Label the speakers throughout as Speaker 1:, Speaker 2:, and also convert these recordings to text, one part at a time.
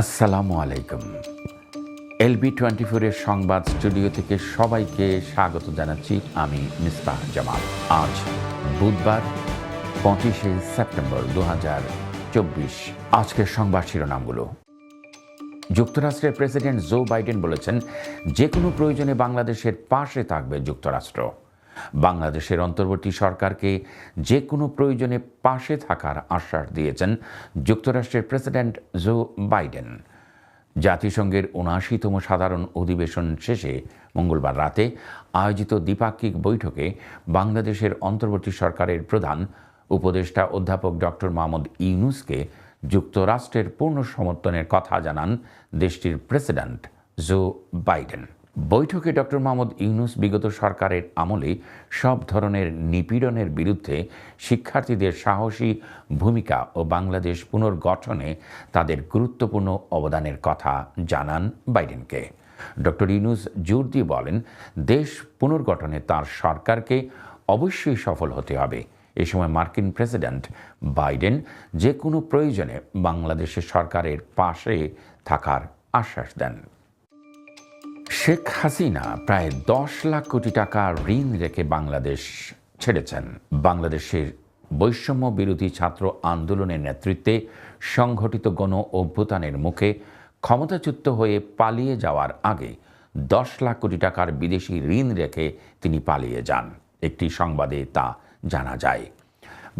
Speaker 1: আসসালামু আলাইকুম। LB twenty ফোরের সংবাদ স্টুডিও থেকে সবাইকে স্বাগত জানাচ্ছি আমি মিসবাহ জামাল। আজ বুধবার, পঁচিশে সেপ্টেম্বর দু হাজার চব্বিশ। আজকের সংবাদ শিরোনামগুলো। যুক্তরাষ্ট্রের প্রেসিডেন্ট জো বাইডেন বলেছেন যে কোনো প্রয়োজনে বাংলাদেশের পাশে থাকবে যুক্তরাষ্ট্র। বাংলাদেশের অন্তর্বর্তী সরকারকে যে কোনো প্রয়োজনে পাশে থাকার আশ্বাস দিয়েছেন যুক্তরাষ্ট্রের প্রেসিডেন্ট জো বাইডেন। জাতিসংঘের উনআশিতম সাধারণ অধিবেশন শেষে মঙ্গলবার রাতে আয়োজিত দ্বিপাক্ষিক বৈঠকে বাংলাদেশের অন্তর্বর্তী সরকারের প্রধান উপদেষ্টা অধ্যাপক ডক্টর মোহাম্মদ ইউনুসকে যুক্তরাষ্ট্রের পূর্ণ সমর্থনের কথা জানান দেশটির প্রেসিডেন্ট জো বাইডেন। বৈঠকে ডক্টর মোহাম্মদ ইউনুস বিগত সরকারের আমলে সব ধরনের নিপীড়নের বিরুদ্ধে শিক্ষার্থীদের সাহসী ভূমিকা ও বাংলাদেশ পুনর্গঠনে তাদের গুরুত্বপূর্ণ অবদানের কথা জানান বাইডেনকে। ডক্টর ইউনুস জোর দিয়ে বলেন, দেশ পুনর্গঠনে তার সরকারকে অবশ্যই সফল হতে হবে। এ সময় মার্কিন প্রেসিডেন্ট বাইডেন যে কোনো প্রয়োজনে বাংলাদেশের সরকারের পাশে থাকার আশ্বাস দেন। শেখ হাসিনা প্রায় দশ লাখ কোটি টাকা ঋণ রেখে বাংলাদেশ ছেড়েছেন। বাংলাদেশের বৈষম্য বিরোধী ছাত্র আন্দোলনের নেতৃত্বে সংঘটিত গণ অভ্যুত্থানের মুখে ক্ষমতাচ্যুত হয়ে পালিয়ে যাওয়ার আগে দশ লাখ কোটি টাকার বিদেশি ঋণ রেখে তিনি পালিয়ে যান। একটি সংবাদে তা জানা যায়।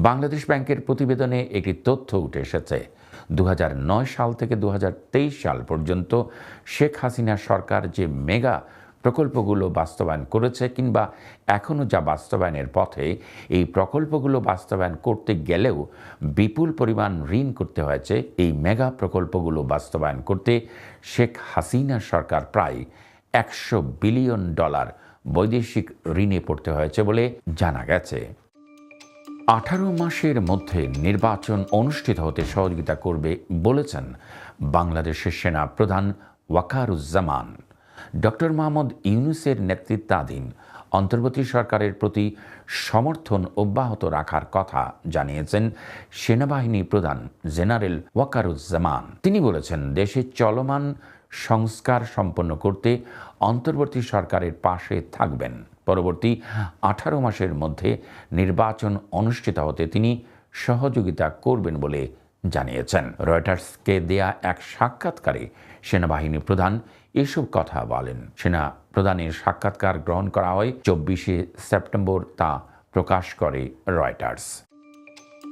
Speaker 1: বাংলাদেশ ব্যাংকের প্রতিবেদনে একটি তথ্য উঠে এসেছে। দু হাজার নয় সাল থেকে দু হাজার তেইশ সাল পর্যন্ত শেখ হাসিনা সরকার যে মেগা প্রকল্পগুলো বাস্তবায়ন করেছে কিংবা এখনও যা বাস্তবায়নের পথে, এই প্রকল্পগুলো বাস্তবায়ন করতে গেলেও বিপুল পরিমাণ ঋণ করতে হয়েছে। এই মেগা প্রকল্পগুলো বাস্তবায়ন করতে শেখ হাসিনা সরকার প্রায় একশো বিলিয়ন ডলার বৈদেশিক ঋণে পড়তে হয়েছে বলে জানা গেছে। আঠারো মাসের মধ্যে নির্বাচন অনুষ্ঠিত হতে সহযোগিতা করবে বলেছেন বাংলাদেশের সেনা প্রধান ওয়াকারুজ্জামান। ডক্টর মোহাম্মদ ইউনুসের নেতৃত্বাধীন অন্তর্বর্তী সরকারের প্রতি সমর্থন অব্যাহত রাখার কথা জানিয়েছেন সেনাবাহিনী প্রধান জেনারেল ওয়াকারুজ্জামান। তিনি বলেছেন, দেশে চলমান সংস্কার সম্পন্ন করতে অন্তর্বর্তী সরকারের পাশে থাকবেন। পরবর্তী আঠারো মাসের মধ্যে নির্বাচন অনুষ্ঠিত হতে তিনি সহযোগিতা করবেন বলে জানিয়েছেন। রয়টার্সকে দেয়া এক সাক্ষাৎকারে সেনাবাহিনী প্রধান এসব কথা বলেন। সেনা প্রধানের সাক্ষাৎকার গ্রহণ করা হয় চব্বিশে সেপ্টেম্বর তা প্রকাশ করে রয়টার্স।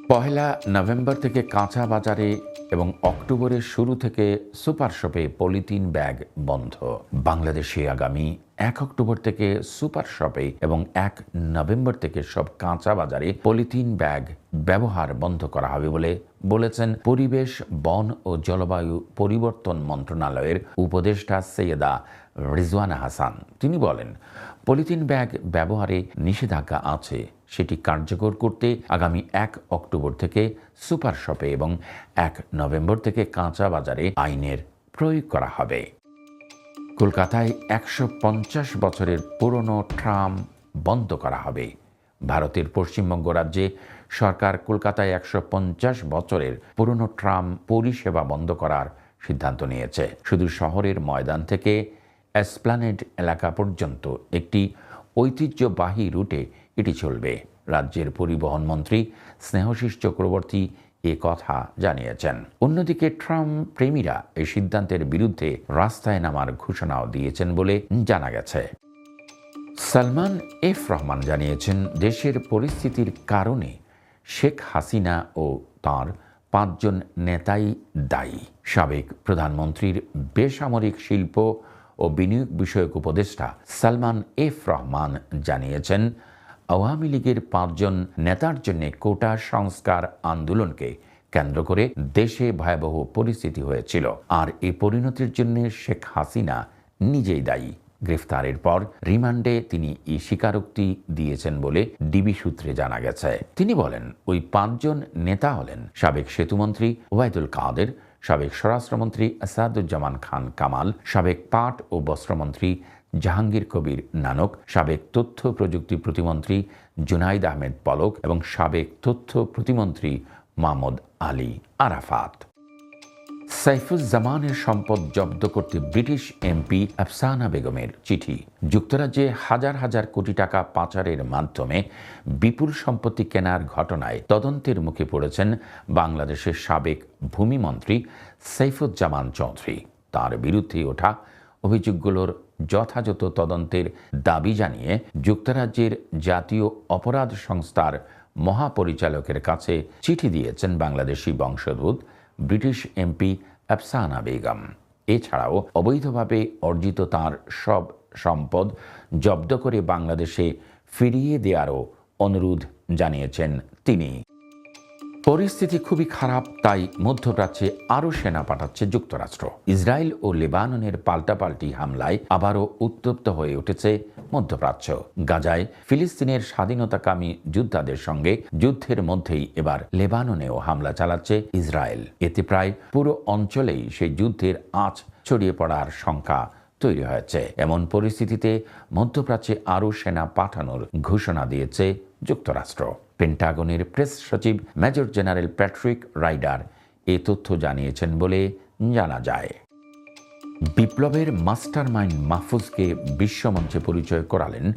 Speaker 1: পহেলা নভেম্বর থেকে কাঁচা বাজারে এবং অক্টোবরের শুরু থেকে সুপার শপে পলিথিন ব্যাগ বন্ধ। বাংলাদেশে আগামী এক অক্টোবর থেকে সুপার শপে এবং এক নভেম্বর থেকে সব কাঁচা বাজারে পলিথিন ব্যাগ ব্যবহার বন্ধ করা হবে বলে বলেছেন পরিবেশ, বন ও জলবায়ু পরিবর্তন মন্ত্রণালয়ের উপদেষ্টা সৈয়দা রিজওয়ানা হাসান। তিনি বলেন, পলিথিন ব্যাগ ব্যবহারে নিষেধাজ্ঞা আছে, সেটি কার্যকর করতে আগামী এক অক্টোবর থেকে সুপার শপে এবং এক নভেম্বর থেকে কাঁচা বাজারে আইনের প্রয়োগ করা হবে। কলকাতায় একশো পঞ্চাশ বছরের পুরনো ট্রাম বন্ধ করা হবে। ভারতের পশ্চিমবঙ্গ রাজ্যে সরকার কলকাতায় একশো পঞ্চাশ বছরের পুরনো ট্রাম পরিষেবা বন্ধ করার সিদ্ধান্ত নিয়েছে। শুধু শহরের ময়দান থেকে অ্যাসপ্লানেড এলাকা পর্যন্ত একটি ঐতিহ্যবাহী রুটে এটি চলবে। রাজ্যের পরিবহন মন্ত্রী স্নেহশিস চক্রবর্তী এ কথা জানিয়েছেন। অন্যদিকে ট্রাম্প প্রেমীরা এই সিদ্ধান্তের বিরুদ্ধে রাস্তায় নামার ঘোষণাও দিয়েছেন বলে জানা গেছে। সালমান এফ রহমান জানিয়েছেন, দেশের পরিস্থিতির কারণে শেখ হাসিনা ও তার পাঁচজন নেতাই দায়ী। সাবেক প্রধানমন্ত্রীর বেসামরিক শিল্প ও বিনিয়োগ বিষয়ক উপদেষ্টা সালমান এফ রহমান জানিয়েছেন, আওয়ামী লীগের পাঁচজন নেতার জন্য কোটা সংস্কার আন্দোলনকে কেন্দ্র করে দেশে ভয়াবহ পরিস্থিতি হয়েছিল। আর এই পরিণতির জন্য শেখ হাসিনা নিজেই দায়ী। গ্রেফতারের পর রিমান্ডে তিনি এই স্বীকারোক্তি দিয়েছেন বলে ডিবি সূত্রে জানা গেছে। তিনি বলেন, ওই পাঁচজন নেতা হলেন সাবেক সেতুমন্ত্রী ওয়াইদুল কাদের সাবেক স্বরাষ্ট্রমন্ত্রী আসাদুজ্জামান খান কামাল, সাবেক পাট ও বস্ত্রমন্ত্রী জাহাঙ্গীর কবির নানক, সাবেক তথ্য প্রযুক্তি প্রতিমন্ত্রী জুনাইদ আহমেদ পলক এবং সাবেক তথ্য প্রতিমন্ত্রী মাহমুদ আলী আরাফাত। সাইফুজ্জামানের সম্পদ জব্দ করতে ব্রিটিশ এমপি আফসানা বেগমের চিঠি। যুক্তরাজ্যে হাজার হাজার কোটি টাকা পাচারের মাধ্যমে বিপুল সম্পত্তি কেনার ঘটনায় তদন্তের মুখে পড়েছেন বাংলাদেশের সাবেক ভূমিমন্ত্রী সাইফুজ্জামান চৌধুরী। তার বিরুদ্ধে ওঠা অভিযোগগুলোর যথাযথ তদন্তের দাবি জানিয়ে যুক্তরাজ্যের জাতীয় অপরাধ সংস্থার মহাপরিচালকের কাছে চিঠি দিয়েছেন বাংলাদেশি বংশোদ্ভূত ব্রিটিশ এমপি আফসানা বেগম। এছাড়াও অবৈধভাবে অর্জিত তার সব সম্পদ জব্দ করে বাংলাদেশে ফিরিয়ে দেওয়ারও অনুরোধ জানিয়েছেন তিনি। পরিস্থিতি খুবই খারাপ, তাই মধ্যপ্রাচ্যে আরও সেনা পাঠাচ্ছে যুক্তরাষ্ট্র। ইসরায়েল ও লেবাননের পাল্টাপাল্টি হামলায় আবারও উত্তপ্ত হয়ে উঠেছে মধ্যপ্রাচ্য। গাজায় ফিলিস্তিনের স্বাধীনতাকামী যোদ্ধাদের সঙ্গে যুদ্ধের মধ্যেই এবার লেবাননেও হামলা চালাচ্ছে ইসরায়েল। এতে প্রায় পুরো অঞ্চলেই সেই যুদ্ধের আঁচ ছড়িয়ে পড়ার সংখ্যা তৈরি হয়েছে। এমন পরিস্থিতিতে মধ্যপ্রাচ্যে আরও সেনা পাঠানোর ঘোষণা দিয়েছে যুক্তরাষ্ট্র। পেন্টাগনের প্রেস সচিব মেজর জেনারেল প্যাট্রিক রাইডার এ তথ্য জানিয়েছেন বলে জানা যায়। বিপ্লবের মাস্টার মাইন্ড মাহফুজকে বিশ্বমঞ্চে পরিচয় করালেন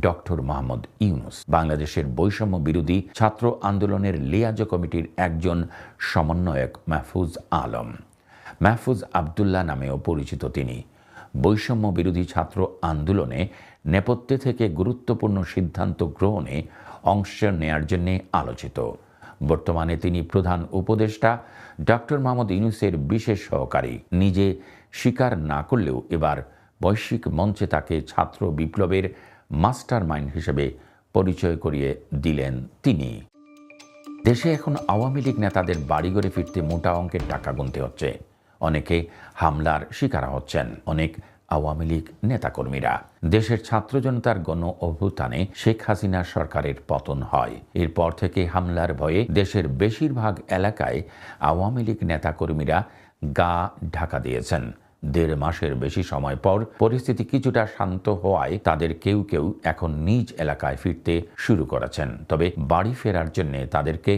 Speaker 1: ডক্টর মোহাম্মদ ইউনুস। বাংলাদেশের বৈষম্য বিরোধী ছাত্র আন্দোলনের লিয়াজ কমিটির একজন সমন্বয়ক মাহফুজ আলম। মাহফুজ আবদুল্লাহ নামেও পরিচিত তিনি। বৈষম্য বিরোধী ছাত্র আন্দোলনে নেপথ্যে থেকে গুরুত্বপূর্ণ সিদ্ধান্ত গ্রহণে অংশ নেয়ার জন্য আলোচিত। বর্তমানে তিনি প্রধান উপদেষ্টা ডক্টর মোহাম্মদ ইউনুসের বিশেষ সহকারী। নিজে স্বীকার না করলেও এবার বৈশ্বিক মঞ্চে তাকে ছাত্র বিপ্লবের মাস্টার মাইন্ড হিসেবে পরিচয় করিয়ে দিলেন তিনি। দেশে এখন আওয়ামী লীগ নেতাদের বাড়িঘরে ফিরতে মোটা অঙ্কের টাকা গুনতে হচ্ছে। অনেকে হামলার শিকার হচ্ছেন। অনেক আওয়ামী লীগ নেতাকর্মীরা। দেশের ছাত্র জনতার গণ অভ্যুত্থানে শেখ হাসিনা সরকারের পতন হয়। এরপর থেকে হামলার ভয়ে দেশের বেশিরভাগ এলাকায় আওয়ামী লীগ নেতাকর্মীরা গা ঢাকা দিয়েছেন। দেড় মাসের বেশি সময় পর পরিস্থিতি কিছুটা শান্ত হওয়ায় তাদের কেউ কেউ এখন নিজ এলাকায় ফিরতে শুরু করেছেন। তবে বাড়ি ফেরার জন্য তাদেরকে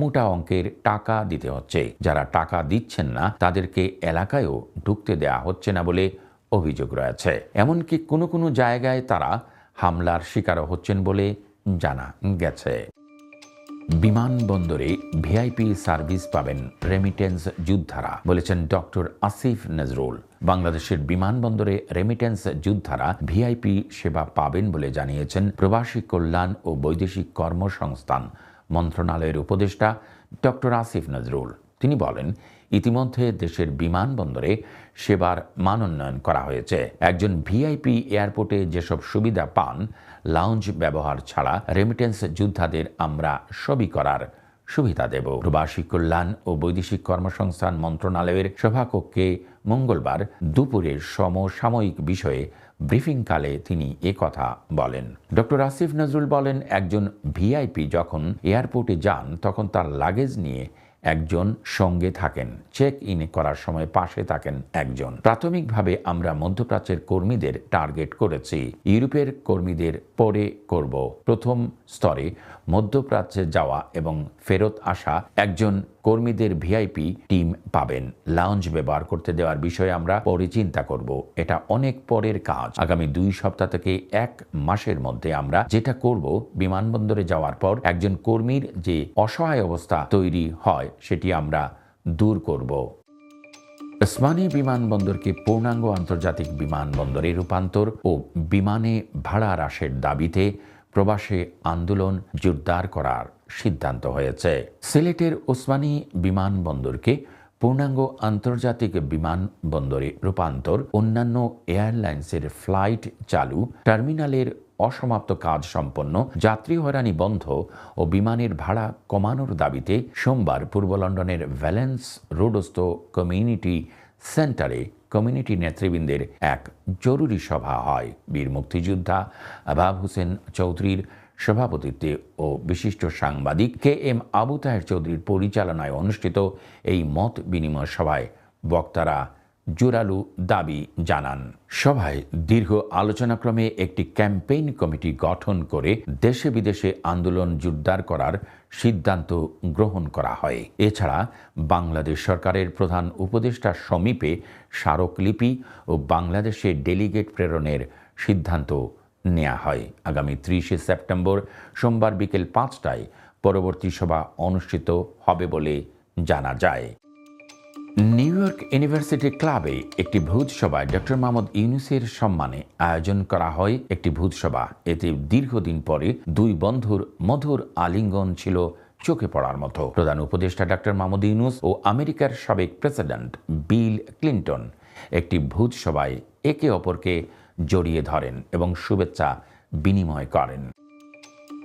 Speaker 1: মোটা অঙ্কের টাকা দিতে হচ্ছে। যারা টাকা দিচ্ছেন না, তাদেরকে এলাকায়ও ঢুকতে দেয়া হচ্ছে না বলে অভিযোগ রয়েছে। এমনকি কোনো কোনো জায়গায় তারা হামলার শিকারও হচ্ছেন বলে জানা গেছে। বিমানবন্দরে ভিআইপি সার্ভিস পাবেন রেমিটেন্স যোদ্ধারা, বলেছেন ডক্টর আসিফ নজরুল। বাংলাদেশের বিমানবন্দরে রেমিটেন্স যোদ্ধারা ভিআইপি সেবা পাবেন বলে জানিয়েছেন প্রবাসী কল্যাণ ও বৈদেশিক কর্মসংস্থান মন্ত্রণালয়ের উপদেষ্টা ডক্টর আসিফ নজরুল। তিনি বলেন, ইতিমধ্যে দেশের বিমানবন্দরে সেবার মান উন্নয়ন করা হয়েছে। একজন ভিআইপি এয়ারপোর্টে যেসব সুবিধা পান, লাউঞ্জ ব্যবহার ছাড়া রেমিটেন্স যোদ্ধাদের আমরা সবই করার সুবিধা দেব। প্রবাসী কল্যাণ ও বৈদেশিক কর্মসংস্থান মন্ত্রণালয়ের সভাকক্ষে মঙ্গলবার দুপুরের সমসাময়িক বিষয়ে ব্রিফিংকালে তিনি কথা বলেন। ডক্টর আসিফ নজরুল বলেন, একজন ভিআইপি যখন এয়ারপোর্টে যান, তখন তার লাগেজ নিয়ে একজন সঙ্গে থাকেন চেক ইন করার সময় পাশে থাকেন একজন। প্রাথমিকভাবে আমরা মধ্যপ্রাচ্যের কর্মীদের টার্গেট করেছি, ইউরোপের কর্মীদের পরে করব। প্রথম স্তরে মধ্যপ্রাচ্যে যাওয়া এবং ফেরত আসা একজন কর্মীদের ভিআইপি টিম পাবেন। লাউঞ্জ ব্যবহার করতে দেওয়ার বিষয়ে আমরা পরে চিন্তা করব। এটা অনেক পরের কাজ। আগামী দুই সপ্তাহ থেকে এক মাসের মধ্যে আমরা যেটা করব, বিমানবন্দরে যাওয়ার পর একজন কর্মীর যে অসহায় অবস্থা তৈরি হয়, সেটি আমরা দূর করব। ওসমানী বিমানবন্দরকে পূর্ণাঙ্গ আন্তর্জাতিক বিমানবন্দরে রূপান্তর ও বিমানে ভাড়া হ্রাসের দাবিতে প্রবাসে আন্দোলন জোরদার করার সিদ্ধান্ত হয়েছে। সিলেটের ওসমানী বিমানবন্দরকে পূর্ণাঙ্গ আন্তর্জাতিক বিমানবন্দরে রূপান্তর, অন্যান্য এয়ারলাইন্সের ফ্লাইট চালু, টার্মিনালের অসমাপ্ত কাজ সম্পন্ন, যাত্রী হয়রানি বন্ধ ও বিমানের ভাড়া কমানোর দাবিতে সোমবার পূর্ব লন্ডনের ভ্যালেন্স রোডস্থ কমিউনিটি সেন্টারে কমিউনিটি নেতৃবৃন্দের এক জরুরি সভা হয়। বীর মুক্তিযোদ্ধা আবাব হোসেন চৌধুরীর সভাপতিত্বে ও বিশিষ্ট সাংবাদিক কে এম আবু তাহের চৌধুরীর পরিচালনায় অনুষ্ঠিত এই মত বিনিময় সভায় বক্তারা জোরালো দাবি জানান। সভায় দীর্ঘ আলোচনাক্রমে একটি ক্যাম্পেইন কমিটি গঠন করে দেশে বিদেশে আন্দোলন জোরদার করার সিদ্ধান্ত গ্রহণ করা হয়। এছাড়া বাংলাদেশ সরকারের প্রধান উপদেষ্টার সমীপে স্মারকলিপি ও বাংলাদেশে ডেলিগেট প্রেরণের সিদ্ধান্ত নেওয়া হয়। আগামী ত্রিশে সেপ্টেম্বর সোমবার বিকেল পাঁচটায় পরবর্তী সভা অনুষ্ঠিত হবে বলে জানা যায়। নিউ ইয়র্ক ইউনিভার্সিটি ক্লাবে একটি ভূত সভায় ডক্টর মোহাম্মদ ইউনুসের সম্মানে আয়োজন করা হয়। একটি ভূত সভা, এতে দীর্ঘদিন পরে দুই বন্ধুর মধুর আলিঙ্গন ছিল চোখে পড়ার মতো। প্রধান উপদেষ্টা ডক্টর মাহমুদ ইউনুস ও আমেরিকার সাবেক প্রেসিডেন্ট বিল ক্লিন্টন একটি ভূত সভায় একে অপরকে জড়িয়ে ধরেন এবং শুভেচ্ছা বিনিময় করেন।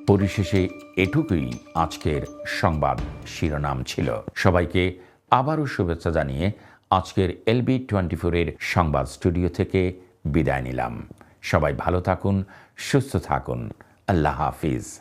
Speaker 1: পরিশেষে এটুকুই আজকের সংবাদ শিরোনাম ছিল। সবাইকে আবারও শুভেচ্ছা জানিয়ে আজকের এলবি টোয়েন্টি ফোরের সংবাদ স্টুডিও থেকে বিদায় নিলাম। সবাই ভালো থাকুন, সুস্থ থাকুন। আল্লাহ হাফিজ।